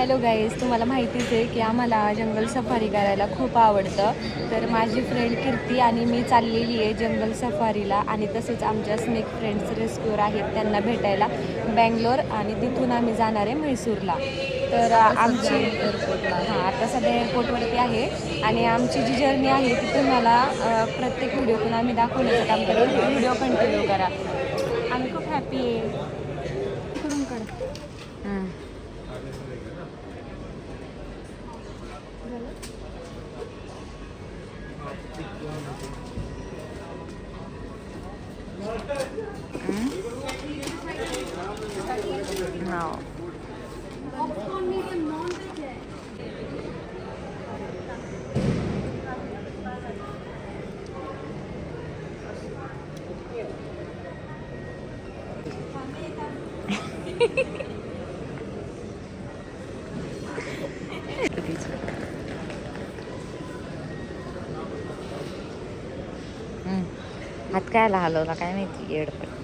Hello guys तुम्हाला माहितीच आहे की आम्हाला जंगल सफारी करायला खूप आवडतं. तर माझी फ्रेंड कीर्ती आणि मी चाललेली आहे जंगल सफारीला आणि तसेच आमच्या स्नेक फ्रेंड्स रेस्क्यूर आहेत त्यांना भेटायला बँगलोर आणि तिथून आम्ही जाणार आहे म्हैसूरला. तर आमची हां आता सध्या एअरपोर्टवरती आहे आणि आमची जी जर्नी आहे ती तुम्हाला प्रत्येक व्हिडिओतून आम्ही दाखवण्याचं काम करेल व्हिडिओ कंटिन्यू करा. आम्ही खूप हॅपी आहे. No. Hehehe हात काय हलवला काय माहिती? येडपट.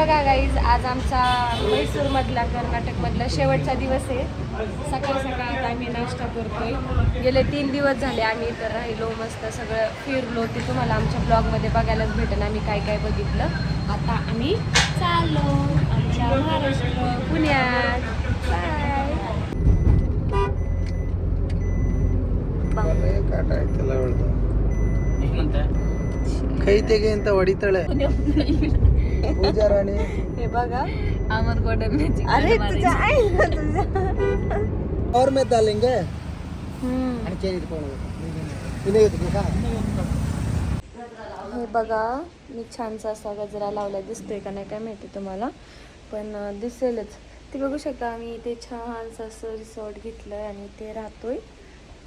बघा गाईज आज आमचा म्हैसूरमधला कर्नाटकमधला शेवटचा दिवस आहे. सकाळ सकाळ आम्ही नाश्ता करतोय. गेले तीन दिवस झाले आम्ही इथं राहिलो मस्त सगळं फिरलो. ते तुम्हाला आमच्या ब्लॉगमध्ये बघायलाच भेटेल आम्ही काय काय बघितलं. आता आम्ही चाललो आमच्या महाराष्ट्र पुण्यात. बाय काही ते घेईन तर वडीतळ. आहे पूजा हे बघा अमर अरे आहे ना और में डालेंगे? आणि तिने का हे बघा मी छानसा असा गजरा लावला दिसतोय का नाही काय माहिती तुम्हाला. पण दिसेलच. ते बघू शकता आम्ही इथे छानसं असं रिसॉर्ट घेतलं आणि इथे राहतोय.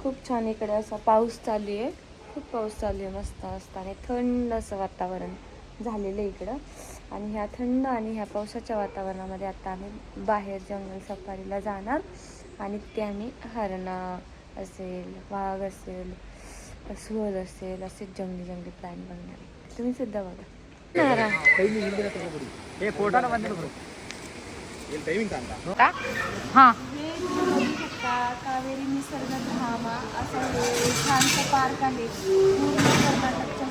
खूप छान इकडे असा पाऊस चालू आहे. खूप पाऊस चालू आहे मस्त मस्त आणि थंड असं वातावरण. झालेलं आहे इकडं. आणि ह्या थंड आणि ह्या पावसाच्या वातावरणामध्ये आता आम्ही बाहेर जंगल सफारीला जाणार. आणि ते आम्ही हरणं असेल वाघ असेल सुवल असेल असे जंगली जंगली प्राणी बघणार तुम्ही सुद्धा बघा. कावेरी निसर्ग धामा असं छानसं पार्क आहे. कर्नाटक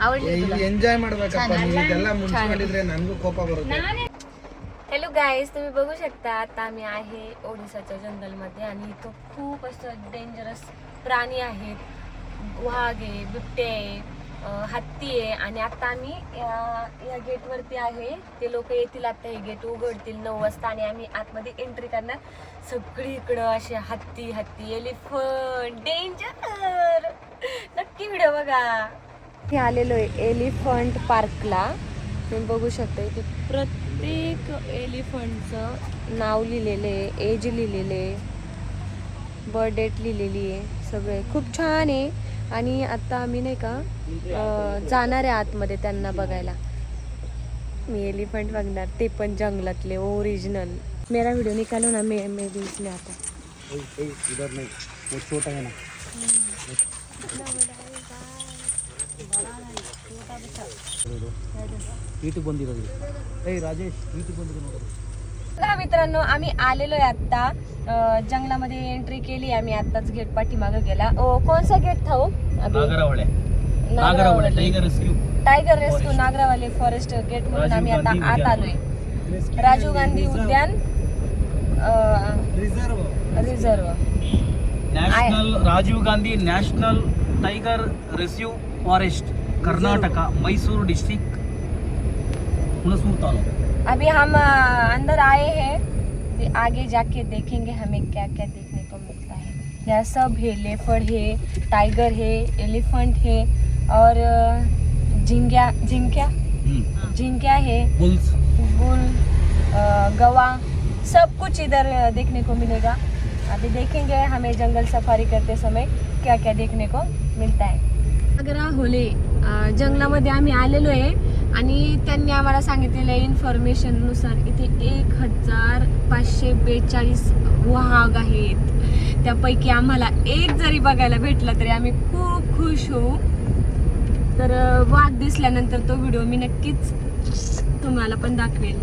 आवडली तुला ಎಂಜಾಯ್ ಮಾಡ್ಬೇಕಪ್ಪ ನೀವು ಇದೆಲ್ಲ ಮುನ್ಸ್ಕೊಂಡಿದ್ರೆ ನನಗೂ ಕೋಪ ಬರುತ್ತೆ हॅलो गाईज तुम्ही बघू शकता आता आम्ही आहे ओडिसाच्या जंगलमध्ये आणि इथं खूप असं डेंजरस प्राणी आहेत वाघ आहे बिबटे आहे अं, हत्ती आहे आणि आता आम्ही या- या गेटवरती आहे ते लोक येतील आता हे गेट उघडतील नऊ वाजता आणि आम्ही आतमध्ये एंट्री करणार सगळीकडं असे हत्ती हत्ती एलिफंट डेंजर नक्की व्हिडिओ बघा हे आलेलो आहे एलिफंट पार्कला. तुम्ही बघू शकता इथे प्रत्येक एलिफंटचं नाव लिहिलेलं आहे एज लिहिलेलं आहे बर्थ डेट लिहिलेली आहे सगळे. खूप छान आहे. आणि आता आम्ही नाही का जाणार आहे आतमध्ये त्यांना बघायला. मी एलिफंट बघणार ते पण जंगलातले ओरिजिनल. मेरा व्हिडिओ निकालो ना मे मे इसमें आता. इधर नहीं. वो छोटा है ना. ಈಟಿಗೆ ಬಂದಿರೋದು ಏಯ್ ರಾಜೇಶ್ ಈಟಿಗೆ ಬಂದಿರೋ ನೋಡೋದು बघा मित्रांनो आम्ही आलेलो आहे आता अं, जंगलामध्ये एंट्री केली आम्ही आताच गेट पाठीमागे गेला ओ कोणसा गेट था हो अभी? Nagarahole Nagarahole Nagaravali. Tiger rescue tiger rescue Nagaravali forest gate म्हणून आम्ही आता आत आलोय राजीव गांधी उद्यान reserve reserve national Rajiv Gandhi national tiger rescue forest Karnataka Mysore district अभी हम अंदर आए हैं। आगे जाके देखेंगे हमें क्या क्या देखने को मिलता है। यहाँ सब है लेफर है टाइगर है एलिफेंट है और झिंगा झिंक्या झिंक्या है। बुल्स। बुल गवा सब कुछ इधर देखने को मिलेगा। अभी देखेंगे हमें जंगल सफारी करते समय क्या क्या देखने को मिलता है। आगरा होले जंगलामध्ये आम्ही आलेलो आहे आणि त्यांनी आम्हाला सांगितलेल्या इन्फॉर्मेशननुसार इथे एक हजार पाचशे बेचाळीस वाघ आहेत. त्यापैकी आम्हाला एक जरी बघायला भेटला तरी आम्ही खूप खुश होऊ. तर वाघ दिसल्यानंतर तो व्हिडिओ मी नक्कीच तुम्हाला पण दाखवेल.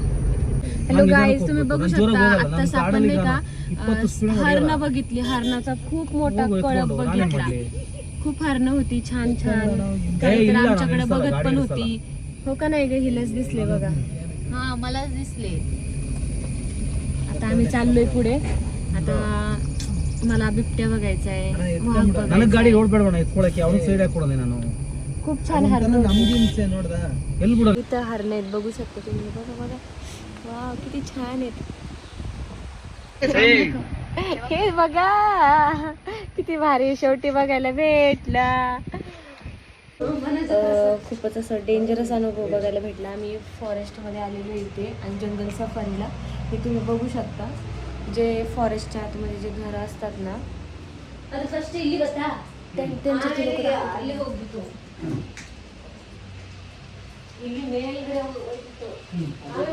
हॅलो गाईज तुम्ही बघू शकता आत्ताच आपण नाही का? हरणं बघितली हरणाचा खूप मोठा कळप बघितला. खूप हरणं होती छान छान ए, काही तर ಇಲ್ಲ ना, आमच्याकडे निसला, बघत गाडी पण निसला. होती हो का नाही ग हिलच दिसले बघा हा मलाच दिसले आता आम्ही चाललोय पुढे आता मला बिबट्या बघायचा आहे वाघ ನನಗೆ बघायचा ಗಾಡಿ आहे. ಓಡ್ಬೇಡವಣ ಎತ್ಕೊಳಕ್ಕೆ ಅವ್ನಿಗೆ ಸೈಡ್ ಹಾಕೊಡೋದೆ ನಾನು खूप छान हरण ನಮ್ಗೆ ಹಿಂಸೆ ನೋಡ್ದ ಎಲ್ಲಿ ಬಿಡೋದು इथं हरण आहेत बघू शकता तुम्ही बघा बघा वा किती छान आहेत हे बघा किती भारी. शेवटी बघायला भेटला. खूपच असं डेंजरस अनुभव बघायला भेटला. आम्ही फॉरेस्टमध्ये आलेलो इथे आणि जंगल सफारीला हे तुम्ही बघू शकता. जे फॉरेस्टच्या आतमध्ये जे घरं असतात ना.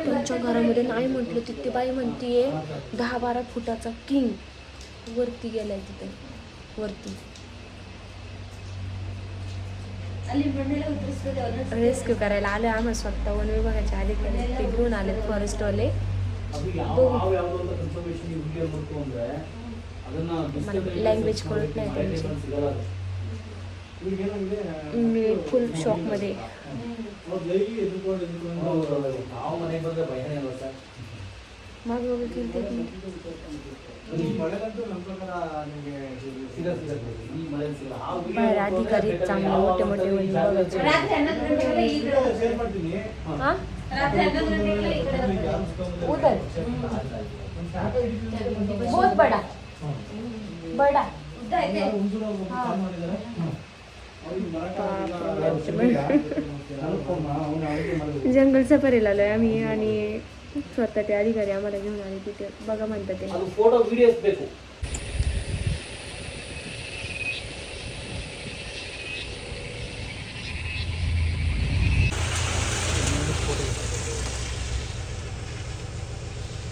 त्यांच्या घरामध्ये नाही म्हटलं तिथे बाई म्हणतीये दहा बारा फुटाचा किंग वरती गेलाय तिथे. वरती रेस्क्यू करायला आले आम्हाला स्वतः वन विभागाच्या अधिकारी ते घेऊन आले फॉरेस्टवाले लँग्वेज कळत नाही त्यांची मी फुल शॉकमध्ये बाहेर अधिकारी चांगले मोठे मोठे वहिनी बघायचे. हा? उधर बहुत बड़ा. बड़ा. जंगल सफारीला आलोय आम्ही आणि स्वतः ते अधिकारी आम्हाला घेऊन आले तिथे. बघा म्हणतात ते. Photo video